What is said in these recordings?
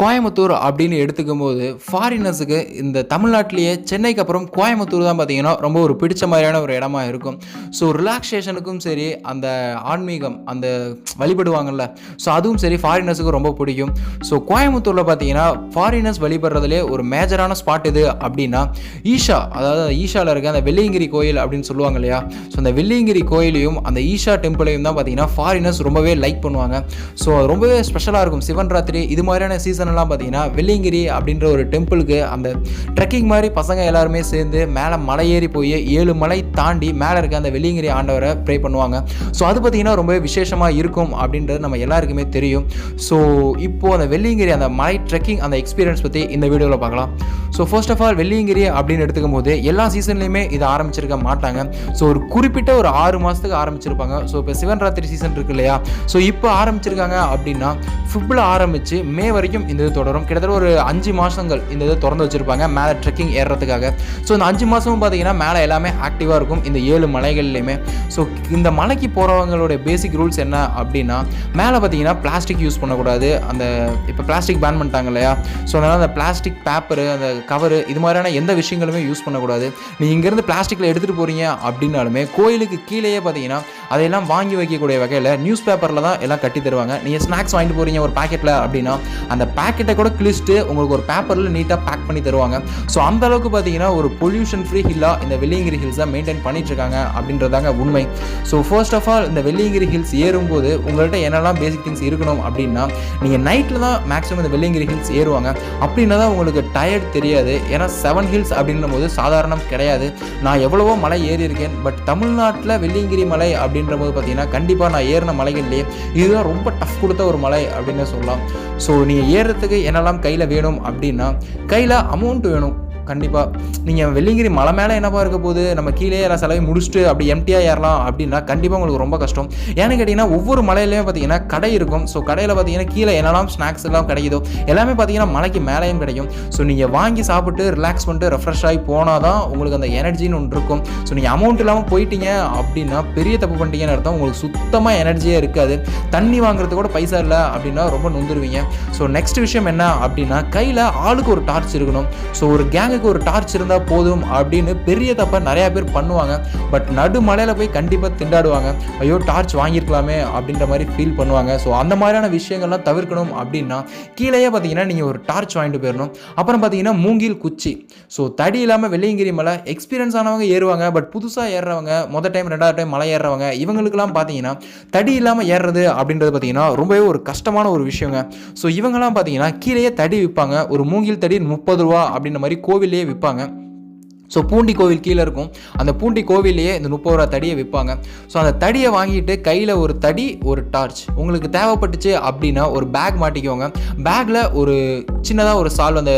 கோயம்புத்தூர் அப்படின்னு எடுத்துக்கும் போது ஃபாரினர்ஸுக்கு இந்த தமிழ்நாட்டிலேயே சென்னைக்கு அப்புறம் கோயம்புத்தூர் தான் பார்த்தீங்கன்னா ரொம்ப ஒரு பிடிச்ச மாதிரியான ஒரு இடமா இருக்கும். ஸோ ரிலாக்ஸேஷனுக்கும் சரி அந்த ஆன்மீகம் அந்த வழிபடுவாங்கல்ல ஸோ அதுவும் சரி ஃபாரினர்ஸுக்கு ரொம்ப பிடிக்கும். ஸோ கோயம்புத்தூரில் பார்த்தீங்கன்னா ஃபாரினர்ஸ் வழிபடுறதுலே ஒரு மேஜரான ஸ்பாட் இது அப்படின்னா ஈஷா அதாவது ஈஷாவில் இருக்க அந்த வெள்ளியங்கிரி கோயில் அப்படின்னு சொல்லுவாங்க இல்லையா? ஸோ அந்த வெள்ளியங்கிரி கோயிலையும் அந்த ஈஷா டெம்பிளையும் தான் பார்த்தீங்கன்னா ஃபாரினர்ஸ் ரொம்பவே லைக் பண்ணுவாங்க. ஸோ ரொம்பவே ஸ்பெஷலாக இருக்கும். சிவன் ராத்திரி இது மாதிரியான சீசன் சீசன்லாம் பார்த்தீங்கன்னா வெள்ளியங்கிரி அப்படின்ற ஒரு டெம்பிளுக்கு அந்த ட்ரெக்கிங் மாதிரி பசங்க எல்லாருமே சேர்ந்து மேலே மலை ஏறி போய் ஏழு மலை தாண்டி மேலே இருக்க அந்த வெள்ளியங்கிரி ஆண்டவரை ப்ரே பண்ணுவாங்க. ஸோ அது பார்த்தீங்கன்னா ரொம்பவே விசேஷமாக இருக்கும் அப்படின்றது நம்ம எல்லாருக்குமே தெரியும். ஸோ இப்போது அந்த வெள்ளிங்கிரி அந்த மலை ட்ரெக்கிங் அந்த எக்ஸ்பீரியன்ஸ் பற்றி இந்த வீடியோவில் பார்க்கலாம். So first of all Velliangiri அப்படின்னு எடுத்துக்கும் போது எல்லா சீசன்லையுமே இதை ஆரம்பிச்சிருக்க மாட்டாங்க. ஸோ ஒரு குறிப்பிட்ட ஒரு ஆறு மாதத்துக்கு ஆரம்பிச்சிருப்பாங்க. ஸோ இப்போ சிவன் ராத்திரி சீசன் இருக்கு இல்லையா? ஸோ இப்போ ஆரம்பிச்சிருக்காங்க அப்படின்னா ஃபிப்பில் ஆரம்பித்து மே வரைக்கும் இந்த இது தொடரும். கிட்டத்தட்ட ஒரு அஞ்சு மாதங்கள் இந்த இது திறந்து வச்சுருப்பாங்க. மேலே ட்ரெக்கிங் ஏறுறதுக்காக. ஸோ இந்த அஞ்சு மாதமும் பார்த்தீங்கன்னா மேலே எல்லாமே ஆக்டிவாக இருக்கும். இந்த ஏழு மலைகள்லையுமே. ஸோ இந்த மலைக்கு போகிறவங்களுடைய பேசிக் ரூல்ஸ் என்ன அப்படின்னா மேலே பார்த்தீங்கன்னா பிளாஸ்டிக் யூஸ் பண்ணக்கூடாது. அந்த இப்போ பிளாஸ்டிக் பேன் பண்ணிட்டாங்க இல்லையா? ஸோ அதனால் அந்த பிளாஸ்டிக் பேப்பரு அந்த கவரு இது மாதிரியான எந்த விஷயங்களுமே யூஸ் பண்ணக்கூடாது. நீ இங்கேருந்து பிளாஸ்டிக்கில் எடுத்துகிட்டு போகிறீங்க அப்படின்னாலுமே கோயிலுக்கு கீழேயே பார்த்தீங்கன்னா அதையெல்லாம் வாங்கி வைக்கக்கூடிய வகையில் நியூஸ் பேப்பரில் தான் எல்லாம் கட்டி தருவாங்க. நீங்கள் ஸ்நாக்ஸ் வாங்கிட்டு போகிறீங்க ஒரு பாக்கெட்டில் அப்படின்னா அந்த பேக்கெட்டை கூட கிழிச்சிட்டு உங்களுக்கு ஒரு பேப்பரில் நீட்டாக பேக் பண்ணி தருவாங்க. ஸோ அந்த அளவுக்கு பார்த்தீங்கன்னா ஒரு பொல்யூஷன் ஃப்ரீ ஹில்லாக இந்த வெள்ளியங்கிரி ஹில்ஸை மெயின்டைன் பண்ணிட்டு இருக்காங்க அப்படின்றதாங்க உண்மை. ஸோ ஃபர்ஸ்ட் ஆஃப் ஆல் இந்த வெள்ளியங்கிரி ஹில்ஸ் ஏறும்போது உங்கள்கிட்ட என்னெல்லாம் பேசிக் திங்ஸ் இருக்கணும் அப்படின்னா நீங்கள் நைட்டில் தான் மேக்ஸிமம் இந்த வெள்ளியங்கிரி ஹில்ஸ் ஏறுவாங்க. அப்படின்னா தான் உங்களுக்கு டயர்ட் தெரியாது. ஏன்னா செவன் ஹில்ஸ் அப்படின்னும் போது சாதாரணம் கிடையாது. நான் எவ்வளவோ மலை ஏறி இருக்கேன் பட் தமிழ்நாட்டில் வெள்ளியங்கிரி மலை அப்படின்ற போது பார்த்தீங்கன்னா கண்டிப்பாக நான் ஏறின மலைகள்லேயே இதுதான் ரொம்ப டஃப் கொடுத்த ஒரு மலை அப்படின்னு சொல்லலாம். ஸோ நீங்கள் ஏற ஏறுறதுக்கு என்னெல்லாம் கையில் வேணும் அப்படின்னா கையில் அமௌண்ட் வேணும். கண்டிப்பாக நீங்கள் வெள்ளிங்கிரி மலை மேலே என்னப்பா இருக்க போது நம்ம கீழே எல்லாம் செலவை முடிச்சுட்டு அப்படி எம்டியாக ஏறலாம் அப்படின்னா கண்டிப்பாக உங்களுக்கு ரொம்ப கஷ்டம். ஏன்னு கேட்டிங்கன்னா ஒவ்வொரு மலையிலையும் பார்த்தீங்கன்னா கடை இருக்கும். ஸோ கடையில் பார்த்தீங்கன்னா கீழே என்னெல்லாம் ஸ்நாக்ஸ் எல்லாம் கிடைக்குதோ எல்லாமே பார்த்தீங்கன்னா மலைக்கு மேலேயும் கிடைக்கும். ஸோ நீங்கள் வாங்கி சாப்பிட்டு ரிலாக்ஸ் பண்ணிட்டு ரெஃப்ரெஷ் ஆகி போனால் தான் உங்களுக்கு அந்த எனர்ஜின்னு ஒன்று இருக்கும். ஸோ நீங்கள் அமௌண்ட் இல்லாமல் போயிட்டீங்க அப்படின்னா பெரிய தப்பு பண்ணிட்டீங்கன்னு அர்த்தம். உங்களுக்கு சுத்தமாக எனர்ஜியே இருக்காது. தண்ணி வாங்குறது கூட பைசா இல்லை அப்படின்னா ரொம்ப நொந்துருவீங்க. ஸோ நெக்ஸ்ட் விஷயம் என்ன அப்படின்னா கையில் ஆளுக்கு ஒரு டார்ச் இருக்கணும். ஸோ ஒரு கேங்குக்கு ஒரு டார்ச் இருந்தால் போதும் அப்படின்னு பெரிய தப்பை நிறையா பேர் பண்ணுவாங்க. பட் நடு மலையில் போய் கண்டிப்பாக திண்டாடுவாங்க. ஐயோ டார்ச் வாங்கியிருக்கலாமே அப்படின்ற மாதிரி ஃபீல் பண்ணுவாங்க. ஸோ அந்த மாதிரியான விஷயங்கள்லாம் தவிர்க்கணும் அப்படின்னா கீழேயே பார்த்தீங்கன்னா நீங்கள் ஒரு டார்ச் வாங்கிட்டு போயிடணும் அப்புறம் பார்த்தீங்கன்னா மூங்கில் குச்சி. ஸோ தடி இல்லாமல் வெள்ளையங்கிரி மலை எக்ஸ்பீரியன்ஸ் ஆனவங்க ஏறுவாங்க. பட் புதுசாக ஏறுறவங்க மொதல் டைம் ரெண்டாவது டைம் மலை ஏறுறவங்க இவங்களுக்குலாம் பார்த்தீங்கன்னா தடி இல்லாமல் ஏறுறது அப்படின்றது பார்த்தீங்கன்னா ரொம்பவே ஒரு கஷ்டமான ஒரு விஷயங்க. ஸோ இவங்கெல்லாம் பார்த்தீங்கன்னா கீழேயே தடி விற்பாங்க. ஒரு மூங்கில் தடி முப்பது ரூபா அப்படின்ற மாதிரி கோவில்லையே விற்பாங்க. ஸோ பூண்டி கோவில் கீழே இருக்கும். அந்த பூண்டி கோவிலையே இந்த முப்பது ரூபா தடியை விற்பாங்க. ஸோ அந்த தடியை வாங்கிட்டு கையில் ஒரு தடி ஒரு டார்ச் உங்களுக்கு தேவைப்பட்டுச்சு அப்படின்னா ஒரு பேக் மாட்டிக்கோங்க. பேக்கில் ஒரு சின்னதாக ஒரு சால் அந்த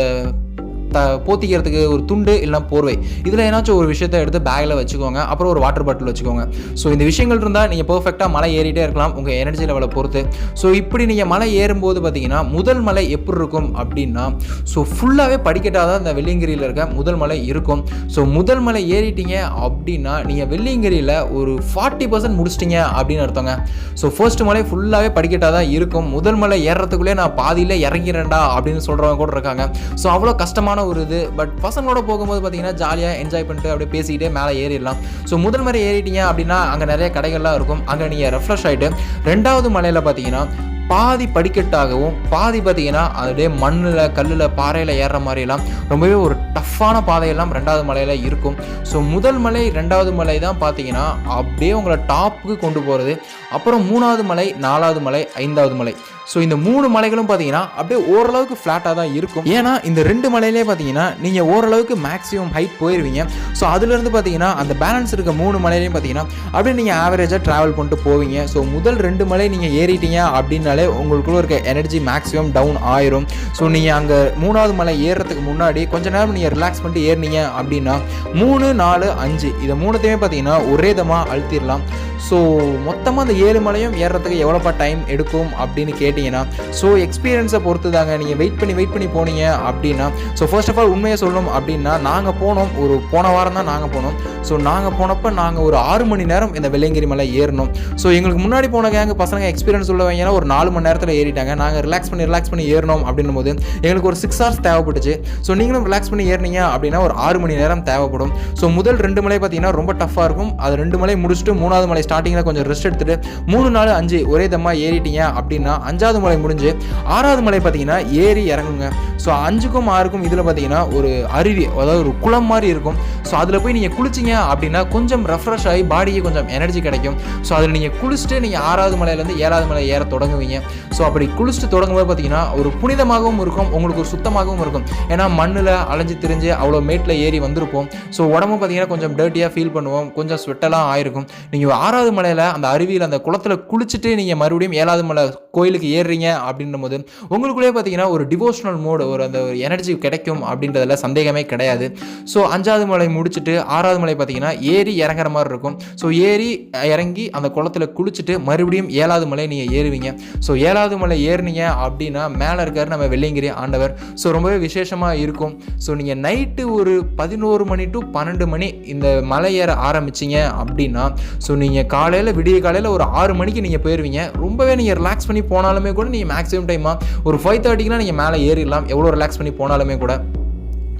த போத்திக்கிறதுக்கு ஒரு துண்டு இல்லைனா போர்வை. இதில் ஏதாச்சும் ஒரு விஷயத்தை எடுத்து பேக்கில் வச்சுக்கோங்க. அப்புறம் ஒரு வாட்டர் பாட்டில் வச்சுக்கோங்க. ஸோ இந்த விஷயங்கள் இருந்தால் நீங்கள் பர்ஃபெக்டாக மலை ஏறிட்டே இருக்கலாம் உங்கள் எனர்ஜி லெவலை பொறுத்து. ஸோ இப்படி நீங்கள் மலை ஏறும்போது பார்த்தீங்கன்னா முதல் மலை எப்படி இருக்கும் அப்படின்னா ஸோ ஃபுல்லாகவே படிக்கட்டாக தான் இந்த வெள்ளியங்கிரியில் இருக்க முதல் மலை இருக்கும். ஸோ முதல் மலை ஏறிட்டீங்க அப்படின்னா நீங்கள் வெள்ளியங்கிரியில் ஒரு ஃபார்ட்டி பர்சன்ட் முடிச்சிட்டிங்க அப்படின்னு அர்த்தங்க. ஸோ ஃபர்ஸ்ட் மலை ஃபுல்லாகவே படிக்கட்டாக தான் இருக்கும். முதல் மலை ஏறுறதுக்குள்ளே நான் பாதியில் இறங்கிறேன்டா அப்படின்னு சொல்கிறவங்க கூட இருக்காங்க. ஸோ அவ்வளோ கஷ்டமான ஒரு இது பட் பசங்களோட போகும்போது பார்த்தீங்கன்னா ஜாலியாக என்ஜாய் பண்ணிட்டு அப்படியே பேசிக்கிட்டே மேலே ஏறிடலாம். ஸோ முதல் முறை ஏறிட்டீங்க அப்படின்னா அங்கே நிறைய கடைகள்லாம் இருக்கும். அங்கே நீங்கள் ரெஃப்ரெஷ் ஆகிட்டு ரெண்டாவது மலையில் பார்த்தீங்கன்னா பாதி படிக்கட்டாகவும் பாதி பார்த்தீங்கன்னா அப்படியே மண்ணில் கல்லில் பாறையில் ஏறுற மாதிரியெல்லாம் ரொம்பவே ஒரு டஃப்பான பாதையெல்லாம் ரெண்டாவது மலையில் இருக்கும். ஸோ முதல் மலை ரெண்டாவது மலை தான் பார்த்தீங்கன்னா அப்படியே உங்களை டாப்புக்கு கொண்டு போகிறது அப்புறம் மூணாவது மலை நாலாவது மலை ஐந்தாவது மலை. ஸோ இந்த மூணு மலைகளும் பார்த்தீங்கன்னா அப்படியே ஓரளவுக்கு ஃப்ளாட்டாக தான் இருக்கும். ஏன்னா இந்த ரெண்டு மலையிலே பார்த்தீங்கன்னா நீங்கள் ஓரளவுக்கு மேக்ஸிமம் ஹைட் போயிடுவீங்க ஸோ அதுலேருந்து பார்த்தீங்கன்னா அந்த பேலன்ஸ் இருக்க மூணு மலையிலையும் பார்த்தீங்கன்னா அப்படியே நீங்கள் ஆவரேஜாக ட்ராவல் பண்ணிட்டு போவீங்க. ஸோ முதல் ரெண்டு மலை நீங்கள் ஏறிட்டீங்க அப்படின்னாலே ஏறினீங்கனாலே உங்களுக்குள்ள இருக்க எனர்ஜி மேக்ஸிமம் டவுன் ஆயிரும். ஸோ நீங்கள் அங்கே மூணாவது மலை ஏறுறதுக்கு முன்னாடி கொஞ்ச நேரம் நீங்கள் ரிலாக்ஸ் பண்ணிட்டு ஏறினீங்க அப்படின்னா மூணு நாலு அஞ்சு இதை மூணுத்தையுமே பார்த்தீங்கன்னா ஒரே விதமாக அழுத்திடலாம். ஸோ மொத்தமாக அந்த ஏழு மலையும் ஏறுறதுக்கு எவ்வளோப்பா டைம் எடுக்கும் அப்படின்னு கேட்டிங்கன்னா ஸோ எக்ஸ்பீரியன்ஸை பொறுத்து தாங்க நீங்கள் வெயிட் பண்ணி வெயிட் பண்ணி போனீங்க அப்படின்னா ஸோ ஃபர்ஸ்ட் ஆஃப் ஆல் உண்மையை சொல்லணும் அப்படின்னா நாங்கள் போனோம். ஒரு போன வாரம் தான் நாங்கள் போனோம். ஸோ நாங்கள் போனப்போ நாங்கள் ஒரு ஆறு மணி நேரம் இந்த வெள்ளையங்கிரி மலை ஏறணும் ஸோ எங்களுக்கு முன்னாடி போன கேங்க பசங்க எக்ஸ்பீரியன்ஸ் உள்ளவங்கன்னா ஒரு நாலு மணி நேரத்தில் ஏறிட்டாங்க. நாங்கள் ரிலாக்ஸ் பண்ணி ரிலாக்ஸ் பண்ணி ஏறினோம் அப்படின்னும் போது எங்களுக்கு ஒரு சிக்ஸ் ஹவர்ஸ் தேவைப்பட்டுச்சு. ஸோ நீங்களும் ரிலாக்ஸ் பண்ணி ஏறினீங்க அப்படின்னா ஒரு ஆறு மணி நேரம் தேவைப்படும். ஸோ முதல் ரெண்டு மலை பார்த்தீங்கன்னா ரொம்ப டஃப்பாக இருக்கும். அது ரெண்டு மலை முடிச்சுட்டு மூணாவது மலை ஸ்டார்டிங்கில் கொஞ்சம் ரெஸ்ட் எடுத்துட்டு மூணு நாலு அஞ்சு ஒரே தம்மா ஏறிட்டீங்க அப்படின்னா அஞ்சாவது மலை முடிஞ்சு ஆறாவது மலை பார்த்தீங்கன்னா ஏறி இறங்குங்க. ஸோ அஞ்சுக்கும் ஆறுக்கும் இதில் பார்த்தீங்கன்னா ஒரு அருவி அதாவது ஒரு குளம் மாதிரி இருக்கும். ஸோ அதில் போய் நீங்கள் குளிச்சிங்க அப்படின்னா கொஞ்சம் ரெஃப்ரெஷ் ஆகி பாடிக்கு கொஞ்சம் எனர்ஜி கிடைக்கும். ஸோ அதில் நீங்கள் குளிச்சுட்டு நீங்கள் ஆறாவது மலையிலேருந்து ஏழாவது மலை ஏற தொடங்குவீங்க. ஸோ அப்படி குளிச்சுட்டு தொடங்கும்போது பார்த்தீங்கன்னா ஒரு புனிதமாகவும் இருக்கும் உங்களுக்கு ஒரு சுத்தமாகவும் இருக்கும். ஏன்னா மண்ணில் அலைஞ்சு திரிஞ்சு அவ்வளோ மேட்டில் ஏறி வந்திருப்போம். ஸோ உடம்பு பார்த்தீங்கன்னா கொஞ்சம் டர்ட்டியாக ஃபீல் பண்ணுவோம். கொஞ்சம் ஸ்வெட்டெல்லாம் ஆயிருக்கும். நீங்கள் ஆறாவது மலையில் அந்த அருவியில் அந்த குளத்தில் குளிச்சுட்டு நீங்கள் மறுபடியும் ஏழாவது மலை கோயிலுக்கு ஏறுறீங்க அப்படின்னும் போது உங்களுக்குள்ளே பார்த்தீங்கன்னா ஒரு டிவோஷனல் மோடு ஒரு அந்த ஒரு எனர்ஜி கிடைக்கும் அப்படின்றதுல சந்தேகமே கிடையாது. ஸோ அஞ்சாவது மலை முடிச்சுட்டு ஆறாவது மலை பார்த்தீங்கன்னா ஏறி இறங்குற மாதிரி இருக்கும். ஸோ ஏறி இறங்கி அந்த குளத்துல குளிச்சுட்டு மறுபடியும் ஏழாவது மலை நீங்கள் ஏறுவீங்க. ஸோ ஏழாவது மலை ஏறுனீங்க அப்படின்னா மேலே இருக்கார் நம்ம வெள்ளியங்கிரி ஆண்டவர். ஸோ ரொம்பவே விசேஷமாக இருக்கும். ஸோ நீங்கள் நைட்டு ஒரு பதினோரு மணி டு பன்னெண்டு மணி இந்த மலை ஏற ஆரம்பிச்சிங்க அப்படின்னா ஸோ நீங்கள் காலையில் விடிய காலையில் ஒரு ஆறு மணிக்கு நீங்கள் போயிடுவீங்க ரொம்பவே நீங்கள் ரிலாக்ஸ் பண்ணி போனாலுமே கூட நீங்கள் மேக்ஸிமம் டைமாக ஒரு ஃபைவ் தேர்ட்டிக்குலாம் நீங்கள் மேலே ஏறிடலாம். எவ்வளோ ரிலாக்ஸ் பண்ணி போனாலுமே கூட.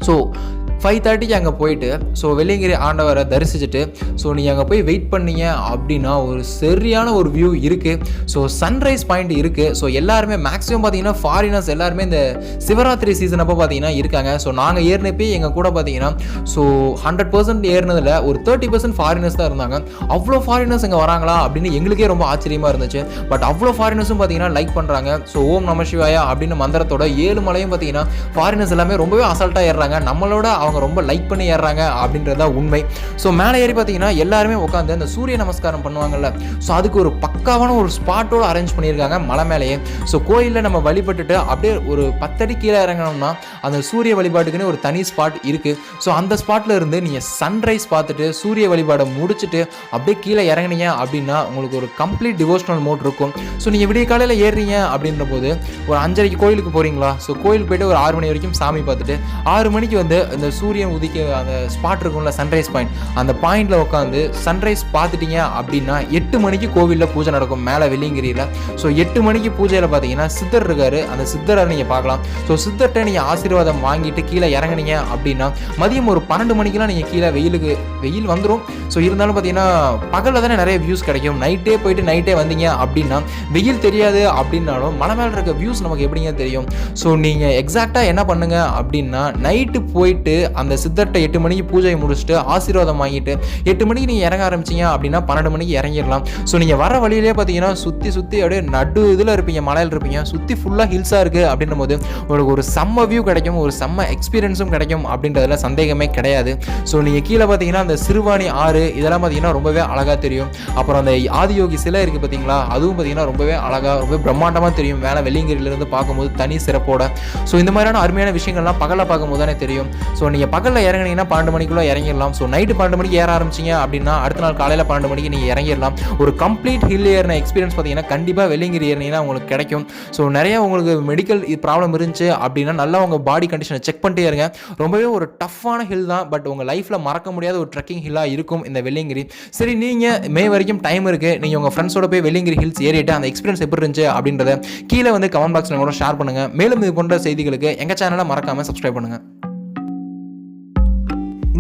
ஸோ ஃபைவ் தேர்ட்டிக்கு அங்கே போயிட்டு ஸோ வெள்ளியங்கிரி ஆண்டவரை தரிசிச்சுட்டு ஸோ நீங்கள் அங்கே போய் வெயிட் பண்ணீங்க அப்படின்னா ஒரு சரியான ஒரு வியூ இருக்குது ஸோ சன்ரைஸ் பாயிண்ட் இருக்குது ஸோ எல்லாருமே மேக்ஸிமம் பார்த்தீங்கன்னா ஃபாரினர்ஸ் எல்லாருமே இந்த சிவராத்திரி சீசன் அப்போ பார்த்தீங்கன்னா இருக்காங்க. ஸோ நாங்கள் ஏறினப்பே எங்கள் கூட பார்த்தீங்கன்னா ஸோ ஹண்ட்ரட் பர்சன்ட் ஏறினதில் ஒரு தேர்ட்டி பர்சன்ட் ஃபாரினர்ஸ் தான் இருந்தாங்க. அவ்வளோ ஃபாரினர்ஸ் இங்கே வராங்களா அப்படின்னு எங்களுக்கே ரொம்ப ஆச்சரியமாக இருந்துச்சு. பட் அவ்வளோ ஃபாரினர்ஸும் பார்த்தீங்கன்னா லைக் பண்ணுறாங்க ஸோ ஓம் நம சிவாயா அப்படின்னு மந்திரத்தோட ஏழு மலையும் பார்த்தீங்கன்னா ஃபாரினர்ஸ் எல்லாமே ரொம்பவே அசால்ட்டாக ஏறுறாங்க நம்மளோட அவங்க ரொம்ப லைக் பண்ணி ஏறுறாங்க அப்படின்றதா உண்மை. ஸோ மேலே ஏறி பார்த்தீங்கன்னா எல்லாருமே உட்காந்து அந்த சூரிய நமஸ்காரம் பண்ணுவாங்கல்ல. ஸோ அதுக்கு ஒரு பக்காவான ஒரு ஸ்பாட்டோட அரேஞ்ச் பண்ணியிருக்காங்க மலை மேலேயே. ஸோ கோயிலில் நம்ம வழிபட்டுட்டு அப்படியே ஒரு பத்தடி கீழே இறங்கணும்னா அந்த சூரிய வழிபாட்டுக்குன்னு ஒரு தனி ஸ்பாட் இருக்குது ஸோ அந்த ஸ்பாட்டில் இருந்து நீங்கள் சன்ரைஸ் பார்த்துட்டு சூரிய வழிபாடை முடிச்சுட்டு அப்படியே கீழே இறங்குனீங்க அப்படின்னா உங்களுக்கு ஒரு கம்ப்ளீட் டிவோஷனல் மோட் இருக்கும். ஸோ நீங்கள் விடிய காலையில் ஏறுறீங்க அப்படின்ற போது ஒரு அஞ்சரைக்கு கோயிலுக்கு போகிறீங்களா ஸோ கோயிலுக்கு போயிட்டு ஒரு ஆறு மணி வரைக்கும் சாமி பார்த்துட்டு ஆறு மணிக்கு வந்து இந்த சூரியன் உதிக்க அந்த ஸ்பாட் இருக்கும்ல சன்ரைஸ் பாயிண்ட் அந்த பாயிண்டில் உட்காந்து சன்ரைஸ் பார்த்துட்டீங்க அப்படின்னா எட்டு மணிக்கு கோவிலில் பூஜை நடக்கும். மேலே வெள்ளிங்கிரியில் ஸோ எட்டு மணிக்கு பூஜையில் பார்த்தீங்கன்னா சித்தர் இருக்காரு. அந்த சித்தரை நீங்கள் பார்க்கலாம். ஸோ சித்தர்கிட்ட நீங்கள் ஆசீர்வாதம் வாங்கிட்டு கீழே இறங்குனீங்க அப்படின்னா மதியம் ஒரு பன்னெண்டு மணிக்கெலாம் நீங்கள் கீழே வெயிலுக்கு வெயில் வந்துடும் ஸோ இருந்தாலும் பார்த்தீங்கன்னா பகலில் தானே நிறைய வியூஸ் கிடைக்கும். நைட்டே போயிட்டு நைட்டே வந்தீங்க அப்படின்னா வெயில் தெரியாது அப்படின்னாலும் மலை மேலே இருக்க வியூஸ் நமக்கு எப்படிங்க தெரியும்? ஸோ நீங்கள் எக்ஸாக்டாக என்ன பண்ணுங்க அப்படின்னா நைட்டு போயிட்டு அந்த சித்தர்கிட்ட எட்டு மணிக்கு பூஜையை முடிச்சுட்டு ஆசீர்வாதம் வாங்கிட்டு எட்டு மணிக்கு நீங்கள் இறங்க ஆரம்பிச்சீங்க அப்படின்னா பன்னெண்டு மணிக்கு இறங்கிடலாம். ஸோ நீங்கள் வர வழியிலே பார்த்தீங்கன்னா சுற்றி சுற்றி அப்படியே நடு இதில் இருப்பீங்க மலையில் இருப்பீங்க. சுற்றி ஃபுல்லாக ஹில்ஸாக இருக்குது அப்படின்னும் போது உங்களுக்கு ஒரு செம்ம வியூ கிடைக்கும் ஒரு செம்ம எக்ஸ்பீரியன்ஸும் கிடைக்கும் அப்படின்றதுல சந்தேகமே கிடையாது. ஸோ நீங்கள் கீழே பார்த்தீங்கன்னா அந்த சிறுவாணி ஆறு இதெல்லாம் பார்த்தீங்கன்னா ரொம்பவே அழகாக தெரியும். அப்புறம் அந்த ஆதியோகி சிலை இருக்குது பார்த்தீங்களா? அதுவும் பார்த்தீங்கன்னா ரொம்பவே அழகாக ரொம்ப பிரம்மாண்டமாக தெரியும். மேலே வெள்ளியங்கிரியிலேருந்து பார்க்கும்போது தனி சிறப்போட. ஸோ இந்த மாதிரியான அருமையான விஷயங்கள்லாம் பகலில் பார்க்கும்போது தானே தெரியும். ஸோ நீங்கள் பகலில் இறங்குனீங்கன்னா பன்னெண்டு மணிக்குள்ளே இறங்கிடலாம். ஸோ நைட்டு பன்னெண்டு மணிக்கு ஏற ஆரம்பிச்சிங்க அப்படின்னா அடுத்த நாள் காலையில் பன்னெண்டு மணிக்கு நீங்கள் இறங்கிடலாம். ஒரு கம்ப்ளீட் ஹில் ஏறின எக்ஸ்பீரியன்ஸ் பார்த்தீங்கன்னா கண்டிப்பாக வெள்ளிங்கிரி ஏறினீங்கன்னா உங்களுக்கு கிடைக்கும். ஸோ நிறைய உங்களுக்கு மெடிக்கல் ப்ராப்ளம் இருந்துச்சு அப்படின்னா நல்லா உங்கள் பாடி கண்டிஷனை செக் பண்ணிட்டே இருங்க. ரொம்பவே ஒரு டஃப்பான ஹில் தான் பட் உங்கள் லைஃப்பில் மறக்க முடியாத ஒரு ட்ரெக்கிங் ஹில்லாக இருக்கும் இந்த வெள்ளியங்கிரி சரி நீங்கள் மே வரைக்கும் டைம் இருக்குது நீங்கள் உங்கள் ஃப்ரெண்ட்ஸோட போய் வெள்ளியங்கிரி ஹில்ஸ் ஏறிட்டு அந்த எக்ஸ்பீரியன்ஸ் எப்படி இருந்துச்சு அப்படின்றத கீழே வந்து கமெண்ட் பாக்ஸில் கூட ஷேர் பண்ணுங்கள் மேலும் இது போன்ற செய்திகளுக்கு எங்கள் சேனலை மறக்காமல் சப்ஸ்கிரைப் பண்ணுங்கள்